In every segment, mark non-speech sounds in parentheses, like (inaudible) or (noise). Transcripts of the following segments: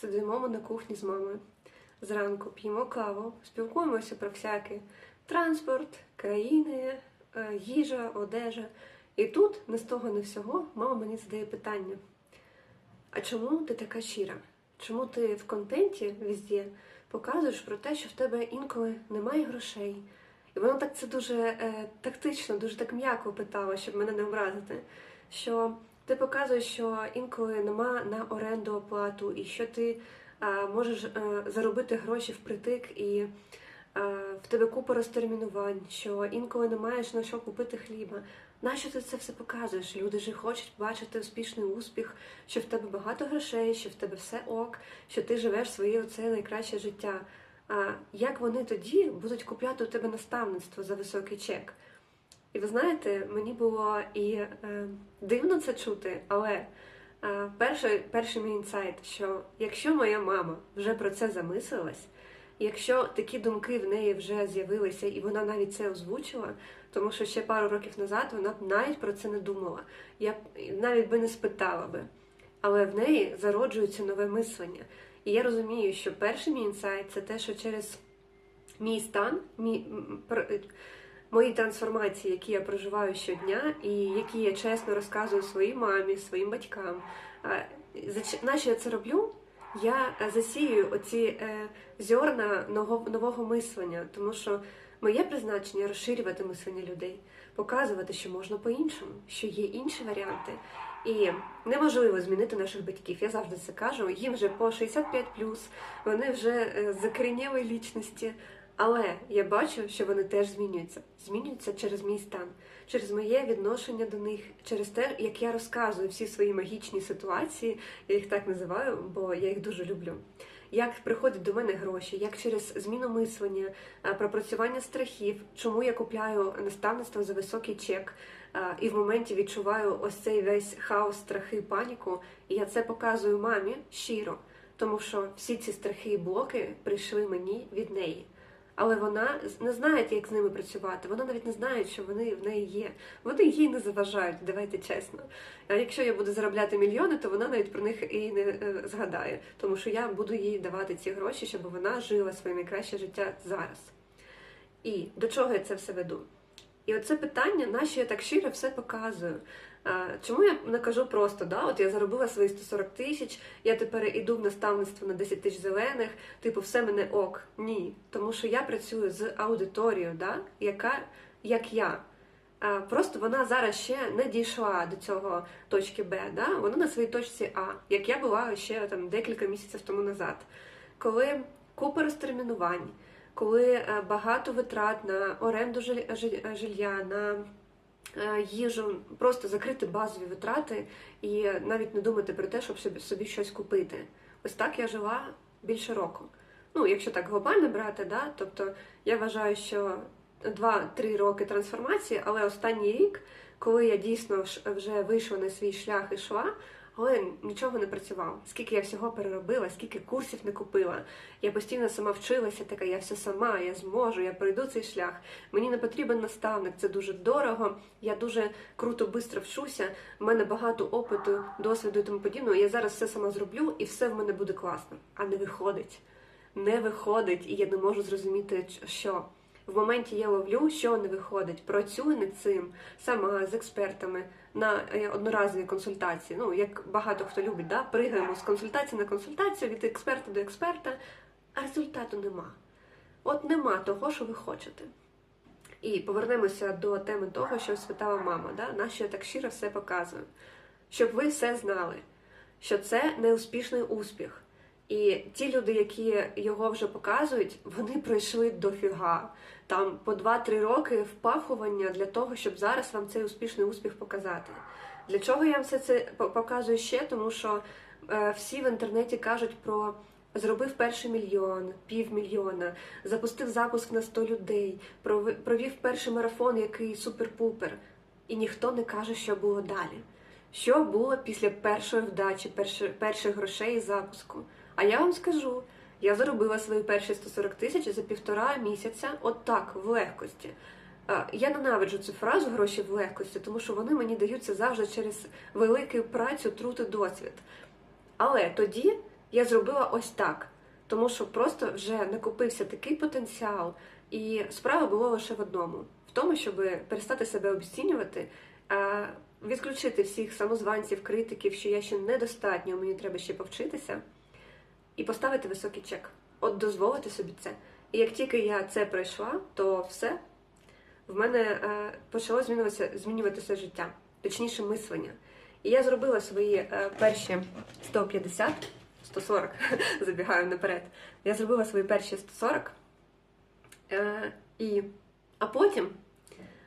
сидимо ми на кухні з мамою. Зранку п'ємо каву, спілкуємося про всяке транспорт, країни, е, їжа, одежа. І тут, не з того, не всього, мама мені задає питання: а чому ти така щира? Чому ти в контенті везде показуєш про те, що в тебе інколи немає грошей? І вона так це дуже е, тактично, дуже так м'яко питала, щоб мене не образити. Що ти показуєш, що інколи нема на оренду оплату, і що ти е, можеш е, заробити гроші впритик, і е, в тебе купа розтермінувань, що інколи не маєш на що купити хліба. Нащо ти це все показуєш? Люди ж хочуть бачити успішний успіх, що в тебе багато грошей, що в тебе все ок, що ти живеш своє оце найкраще життя. А як вони тоді будуть купляти у тебе наставництво за високий чек? І ви знаєте, мені було і е, дивно це чути, але е, перший, перший мій інсайт, що якщо моя мама вже про це замислилась, якщо такі думки в неї вже з'явилися, і вона навіть це озвучила, тому що ще пару років назад вона б навіть про це не думала, я б навіть би не спитала би. Але в неї зароджується нове мислення. І я розумію, що перший мій інсайт це те, що через мій стан, мій, мої трансформації, які я проживаю щодня, і які я чесно розказую своїй мамі, своїм батькам. Нащо я це роблю? Я е, засію оці е, зерна нового, нового мислення, тому що моє призначення розширювати мислення людей, показувати, що можна по-іншому, що є інші варіанти. І неможливо змінити наших батьків. Я завжди це кажу. Їм вже по 65 вони вже е, закорінєві лічності. Але я бачу, що вони теж змінюються. Змінюються через мій стан, через моє відношення до них, через те, як я розказую всі свої магічні ситуації, я їх так називаю, бо я їх дуже люблю. Як приходять до мене гроші, як через зміну мислення, е, пропрацювання страхів, чому я купляю наставництво за високий чек, е, і в моменті відчуваю ось цей весь хаос, страхи, паніку, і я це показую мамі щиро, тому що всі ці страхи і блоки прийшли мені від неї. Але вона не знає, як з ними працювати. Вона навіть не знає, що вони в неї є. Вони їй не заважають, давайте чесно. А якщо я буду заробляти мільйони, то вона навіть про них і не е, згадає, тому що я буду їй давати ці гроші, щоб вона жила своє найкраще життя зараз. І до чого я це все веду? І оце питання, нащо я так щиро все показую. А, Чому я не кажу просто, да, от я заробила свої 140 тисяч, я тепер іду в наставництво на 10 тисяч зелених, типу, все мене ок. Ні. Тому що я працюю з аудиторією, да, яка як я. Просто вона зараз ще не дійшла до цього точки Б, да? вона на своїй точці А, як я була ще там декілька місяців тому назад. Коли купа розтермінувань, коли е, багато витрат на оренду жиль- жиль- жилья, на е, їжу, просто закрити базові витрати і навіть не думати про те, щоб собі, собі щось купити. Ось так я жила більше року. Ну, якщо так глобально брати, да, тобто я вважаю, що 2-3 роки трансформації, але останній рік, коли я дійсно вже вийшла на свій шлях і йшла, але нічого не працювало. Скільки я всього переробила, скільки курсів не купила. Я постійно сама вчилася, така я все сама, я зможу, я пройду цей шлях. Мені не потрібен наставник, це дуже дорого. Я дуже круто, швидко вчуся. У мене багато опиту, досвіду і тому подібного. Я зараз все сама зроблю, і все в мене буде класно. А не виходить. Не виходить, і я не можу зрозуміти, що. В моменті я ловлю, що не виходить, працюю над цим сама з експертами на е, одноразові консультації. Ну, як багато хто любить, да? пригаємо з консультації на консультацію від експерта до експерта, а результату нема. От нема того, що ви хочете. І повернемося до теми того, що спитала мама, да? на що я так щиро все показую. Щоб ви все знали, що це неуспішний успіх. І ті люди, які його вже показують, вони пройшли дофіга. Там по 2-3 роки впахування для того, щоб зараз вам цей успішний успіх показати. Для чого я вам все це по- показую ще? Тому що е, всі в інтернеті кажуть про зробив перший мільйон, півмільйона, запустив запуск на 100 людей, провів перший марафон, який супер-пупер. І ніхто не каже, що було далі. Що було після першої вдачі, перших грошей і запуску? А я вам скажу, я заробила свої перші 140 тисяч за півтора місяця, от так, в легкості. Я ненавиджу цю фразу гроші в легкості, тому що вони мені даються завжди через велику працю, труд і досвід. Але тоді я зробила ось так, тому що просто вже накопився такий потенціал, і справа була лише в одному: в тому, щоб перестати себе обесцінювати, а відключити всіх самозванців, критиків, що я ще недостатньо, мені треба ще повчитися, і поставити високий чек. От дозволити собі це. І як тільки я це пройшла, то все в мене е, почало змінюватися, змінюватися життя, точніше мислення. І я зробила свої е, перші 150, 140, (laughs) забігаю наперед. Я зробила свої перші 140. Е, і, а потім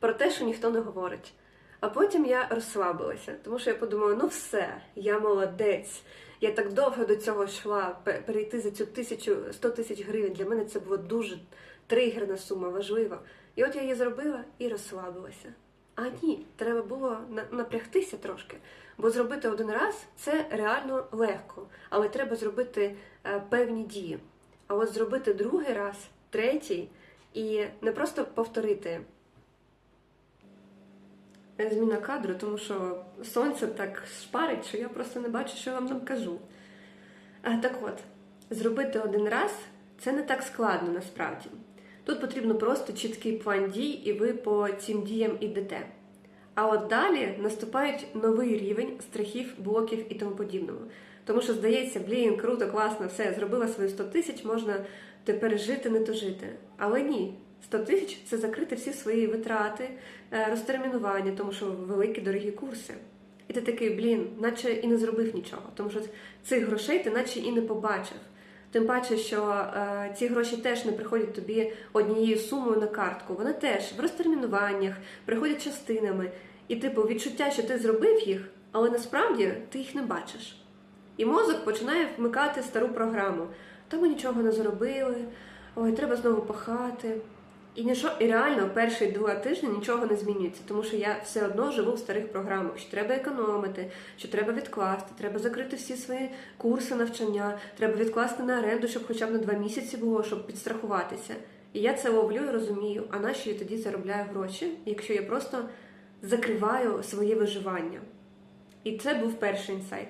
про те, що ніхто не говорить. А потім я розслабилася, тому що я подумала: ну все, я молодець. Я так довго до цього йшла, перейти за цю тисячу 100 тисяч гривень. Для мене це було дуже тригерна сума, важлива. І от я її зробила і розслабилася. А ні, треба було на- напрягтися трошки, бо зробити один раз це реально легко, але треба зробити е, певні дії. А от зробити другий раз, третій, і не просто повторити зміна кадру, тому що сонце так шпарить, що я просто не бачу, що я вам там кажу. А, так от, зробити один раз це не так складно насправді. Тут потрібно просто чіткий план дій, і ви по цим діям ідете. А от далі наступають новий рівень страхів, блоків і тому подібного. Тому що здається, блін, круто, класно, все, зробила свої 100 тисяч, можна тепер жити, не то жити. Але ні, 100 тисяч це закрити всі свої витрати, е, розтермінування, тому що великі дорогі курси. І ти такий, блін, наче і не зробив нічого, тому що цих грошей ти наче і не побачив. Тим паче, що е, ці гроші теж не приходять тобі однією сумою на картку. Вони теж в розтермінуваннях, приходять частинами. І, типу, відчуття, що ти зробив їх, але насправді ти їх не бачиш. І мозок починає вмикати стару програму. Та ми нічого не зробили, ой, треба знову пахати. І нічого, і реально перші два тижні нічого не змінюється, тому що я все одно живу в старих програмах, що треба економити, що треба відкласти, треба закрити всі свої курси навчання, треба відкласти на оренду, щоб хоча б на два місяці було, щоб підстрахуватися. І я це ловлю і розумію, а нащо я тоді заробляю гроші, якщо я просто закриваю своє виживання. І це був перший інсайт.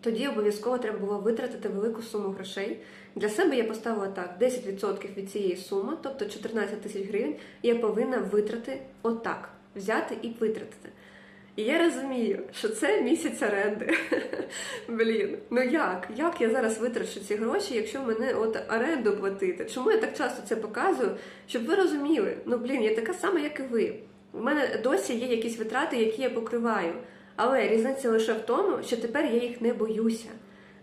Тоді обов'язково треба було витратити велику суму грошей. Для себе я поставила так: 10% від цієї суми, тобто 14 тисяч гривень, я повинна витрати отак, взяти і витратити. І я розумію, що це місяць оренди. (laughs) Блін, ну як? Як я зараз витрачу ці гроші, якщо мене от оренду платити? Чому я так часто це показую? Щоб ви розуміли, ну блін, я така сама, як і ви. У мене досі є якісь витрати, які я покриваю. Але різниця лише в тому, що тепер я їх не боюся.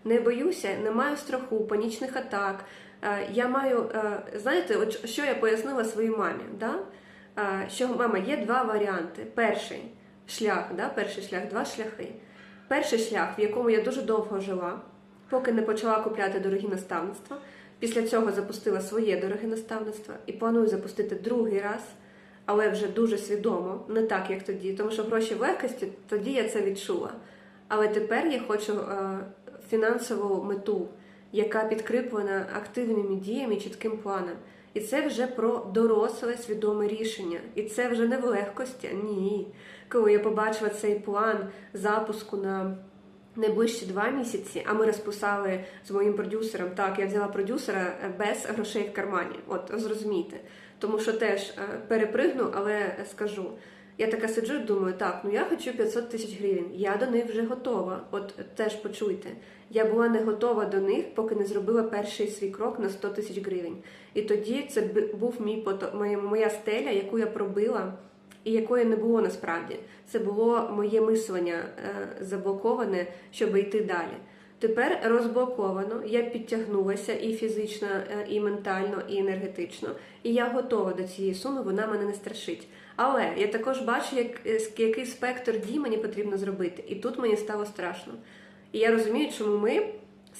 Не боюся, не маю страху, панічних атак. Е, Я маю, е, знаєте, от що я пояснила своїй мамі, да? Е, що мама, є два варіанти. Перший шлях, да? перший шлях, два шляхи. Перший шлях, в якому я дуже довго жила, поки не почала купляти дорогі наставництва. Після цього запустила своє дороге наставництво і планую запустити другий раз але вже дуже свідомо, не так, як тоді, тому що гроші в легкості, тоді я це відчула. Але тепер я хочу е, фінансову мету, яка підкріплена активними діями чітким планом. І це вже про доросле свідоме рішення. І це вже не в легкості, ні. Коли я побачила цей план запуску на найближчі два місяці, а ми розписали з моїм продюсером. Так, я взяла продюсера без грошей в кармані. От зрозумійте. Тому що теж е, перепригну, але скажу. Я така сиджу думаю, так, ну я хочу 500 тисяч гривень. Я до них вже готова. От теж почуйте. Я була не готова до них, поки не зробила перший свій крок на 100 тисяч гривень. І тоді це був мій моя стеля, яку я пробила, і якої не було насправді. Це було моє мислення е, заблоковане, щоб йти далі. Тепер розблоковано, я підтягнулася і фізично, е, і ментально, і енергетично, і я готова до цієї суми, вона мене не страшить. Але я також бачу, як, е, який спектр дій мені потрібно зробити. І тут мені стало страшно. І я розумію, чому ми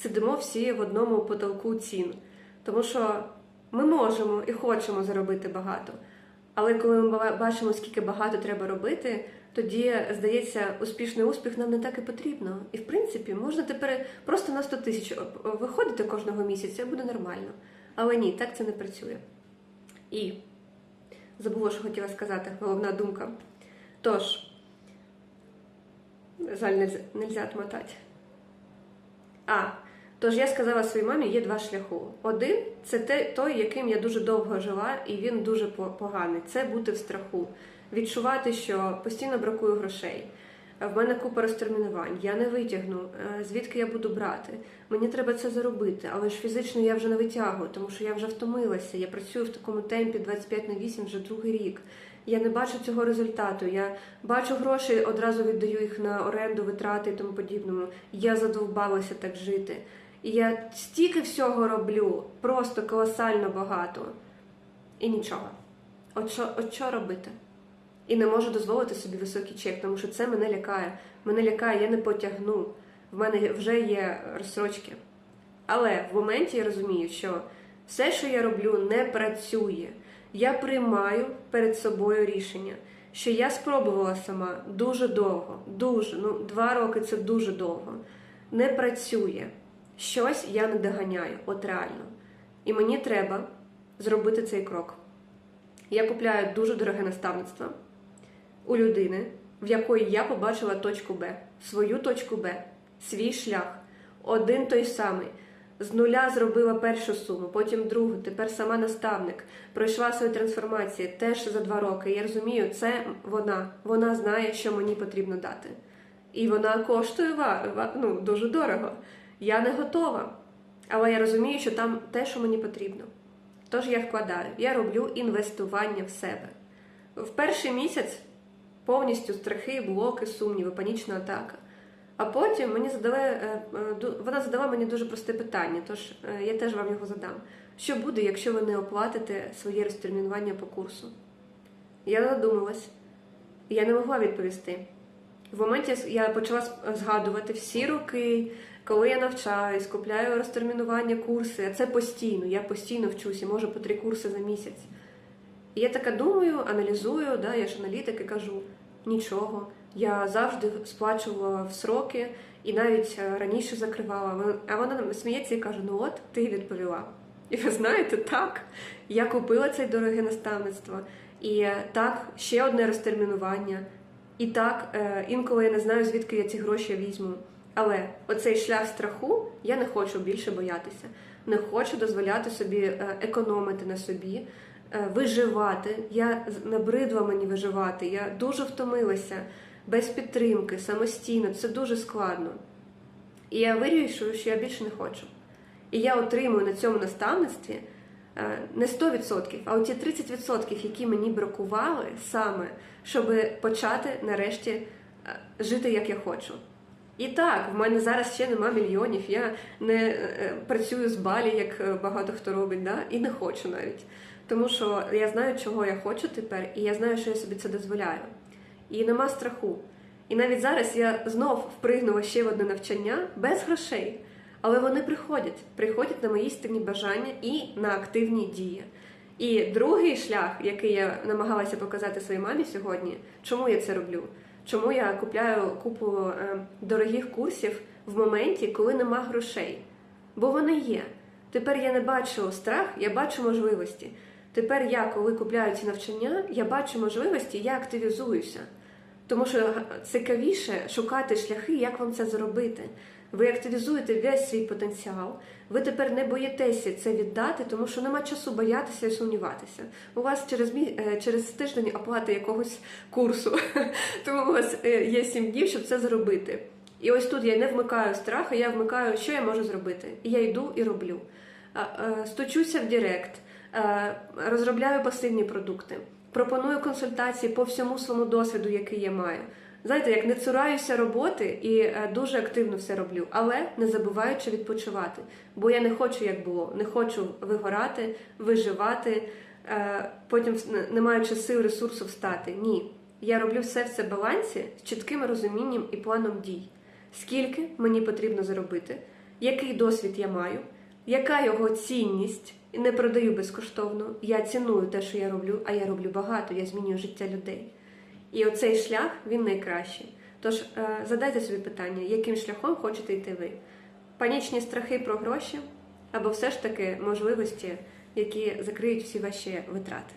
сидимо всі в одному потолку цін. Тому що ми можемо і хочемо заробити багато. Але коли ми бачимо, скільки багато треба робити, тоді здається, успішний успіх нам не так і потрібно. І в принципі, можна тепер просто на 100 тисяч виходити кожного місяця, буде нормально. Але ні, так це не працює. І забула, що хотіла сказати, головна думка. Тож, жаль, нельзя, нельзя отмотати. А, Тож я сказала своїй мамі, є два шляхи. Один це те, той, яким я дуже довго жила, і він дуже поганий. Це бути в страху, відчувати, що постійно бракує грошей. В мене купа розтермінувань, я не витягну, е, звідки я буду брати. Мені треба це заробити, але ж фізично я вже не витягую, тому що я вже втомилася. Я працюю в такому темпі 25 на 8 вже другий рік. Я не бачу цього результату. Я бачу гроші, одразу віддаю їх на оренду, витрати і тому подібному. Я задовбалася так жити. І я стільки всього роблю, просто колосально багато. І нічого. От що, от що робити? І не можу дозволити собі високий чек, тому що це мене лякає. Мене лякає, я не потягну. В мене вже є розсрочки. Але в моменті я розумію, що все, що я роблю, не працює. Я приймаю перед собою рішення, що я спробувала сама дуже довго, дуже, ну, два роки це дуже довго. Не працює. Щось я не доганяю, от реально. І мені треба зробити цей крок. Я купляю дуже дороге наставництво у людини, в якої я побачила точку Б, свою точку Б, свій шлях, один той самий. З нуля зробила першу суму, потім другу, тепер сама наставник. Пройшла свою трансформацію теж за два роки. Я розумію, це вона. Вона знає, що мені потрібно дати. І вона коштує ну, дуже дорого. Я не готова. Але я розумію, що там те, що мені потрібно. Тож я вкладаю, я роблю інвестування в себе. В перший місяць повністю страхи, блоки, сумніви, панічна атака. А потім мені задали, е, е, вона задала мені дуже просте питання, тож е, я теж вам його задам. Що буде, якщо ви не оплатите своє розтермінування по курсу? Я задумалась, я не могла відповісти. В моменті я почала згадувати всі роки, коли я навчаюсь, купляю розтермінування курси, а це постійно, я постійно вчуся, можу по три курси за місяць. І я така думаю, аналізую, да, я ж аналітик і кажу, нічого. Я завжди сплачувала в сроки і навіть е, раніше закривала. А вона сміється і каже: ну от ти відповіла. І ви знаєте, так, я купила це дороге наставництво. І е, так, ще одне розтермінування. І так, е, інколи я не знаю, звідки я ці гроші візьму. Але оцей шлях страху я не хочу більше боятися. Не хочу дозволяти собі е, економити на собі, е, виживати. Я набридла мені виживати. Я дуже втомилася без підтримки, самостійно. Це дуже складно. І я вирішую, що я більше не хочу. І я отримую на цьому наставництві е, не 100%, а оті 30%, які мені бракували саме, щоб почати нарешті жити як я хочу. І так, в мене зараз ще нема мільйонів. Я не е, працюю з балі, як е, багато хто робить, да? і не хочу навіть. Тому що я знаю, чого я хочу тепер, і я знаю, що я собі це дозволяю. І нема страху. І навіть зараз я знов впригнула ще в одне навчання без грошей. Але вони приходять, приходять на мої істинні бажання і на активні дії. І другий шлях, який я намагалася показати своїй мамі сьогодні, чому я це роблю? Чому я купляю купу е, дорогих курсів в моменті, коли нема грошей? Бо вони є. Тепер я не бачу страх, я бачу можливості. Тепер я, коли купляю ці навчання, я бачу можливості, я активізуюся. Тому що цікавіше шукати шляхи, як вам це зробити. Ви активізуєте весь свій потенціал. Ви тепер не боїтеся це віддати, тому що нема часу боятися і сумніватися. У вас через мі... е, через тиждень оплата якогось курсу, (laughs) тому у вас е, є сім днів, щоб це зробити. І ось тут я не вмикаю страх, а я вмикаю, що я можу зробити. І я йду і роблю. Е, Стучуся в Директ, розробляю пасивні продукти, пропоную консультації по всьому своєму досвіду, який я маю. Знаєте, як не цураюся роботи і е, дуже активно все роблю, але не забуваючи відпочивати. Бо я не хочу, як було, не хочу вигорати, виживати, е, потім не- маючи сил, ресурсу встати. Ні. Я роблю все в це балансі з чітким розумінням і планом дій. Скільки мені потрібно заробити, який досвід я маю, яка його цінність, І не продаю безкоштовно. Я ціную те, що я роблю, а я роблю багато, я змінюю життя людей. І оцей шлях він найкращий. Тож е, задайте собі питання, яким шляхом хочете йти ви? Панічні страхи про гроші або все ж таки можливості, які закриють всі ваші витрати.